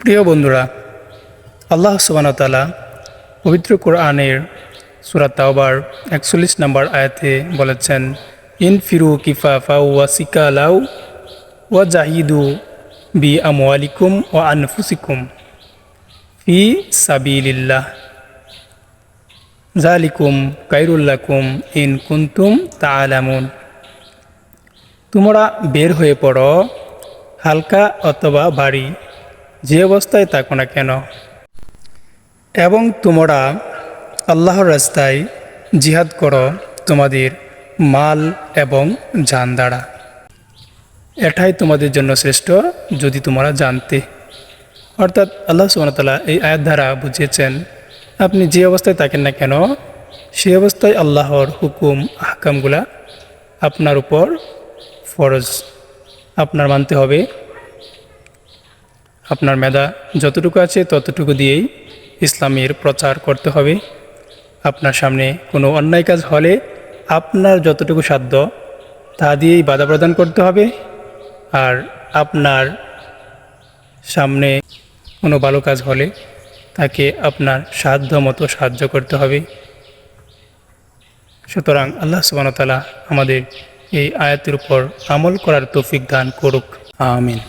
প্রিয় বন্ধুরা, আল্লাহ সুবানতালা পবিত্র কোরআনের সুরাত তাওবার একচল্লিশ নম্বর আয়াতে বলেছেন, ইন ফিরু কিফাফা ওয়া সিকা লাউ ওয়া জাহিদু বি আমওয়ালিকুম ওয়া আনফুসিকুম ফি সাবিলিল্লাহ। জালিকুম কাইরুল্লাকুম ইন কুন্তুম তালামুন তোমরা বের হয়ে পড়ো হালকা অথবা ভারী। যে অবস্থায় থাকো না কেন? এবং তোমরা আল্লাহর রাস্তায় জিহাদ করো তোমাদের মাল এবং জান দ্বারা। এটাই তোমাদের জন্য শ্রেষ্ঠ, যদি তোমরা জানতে। অর্থাৎ আল্লাহ সুবহানাহু এই আয়াত দ্বারা বুঝিয়েছেন, আপনি যে অবস্থায় থাকেন না কেন সেই অবস্থায় আল্লাহর হুকুম, আহকামগুলা আপনার উপর ফরজ। আপনার মানতে হবে। আপনার মেধা যতটুকু আছে ততটুকু দিয়েই ইসলামের প্রচার করতে হবে। আপনার সামনে কোনো অন্যায় কাজ হলে আপনার যতটুকু সাধ্য তা দিয়েই বাধা প্রদান করতে হবে। আর আপনার সামনে কোনো ভালো কাজ হলে তাকে আপনার সাধ্য মতো সাহায্য করতে হবে। সুতরাং আল্লাহ সুবাহতালা আমাদের এই আয়াতের উপর আমল করার তৌফিক দান করুক। আমিন।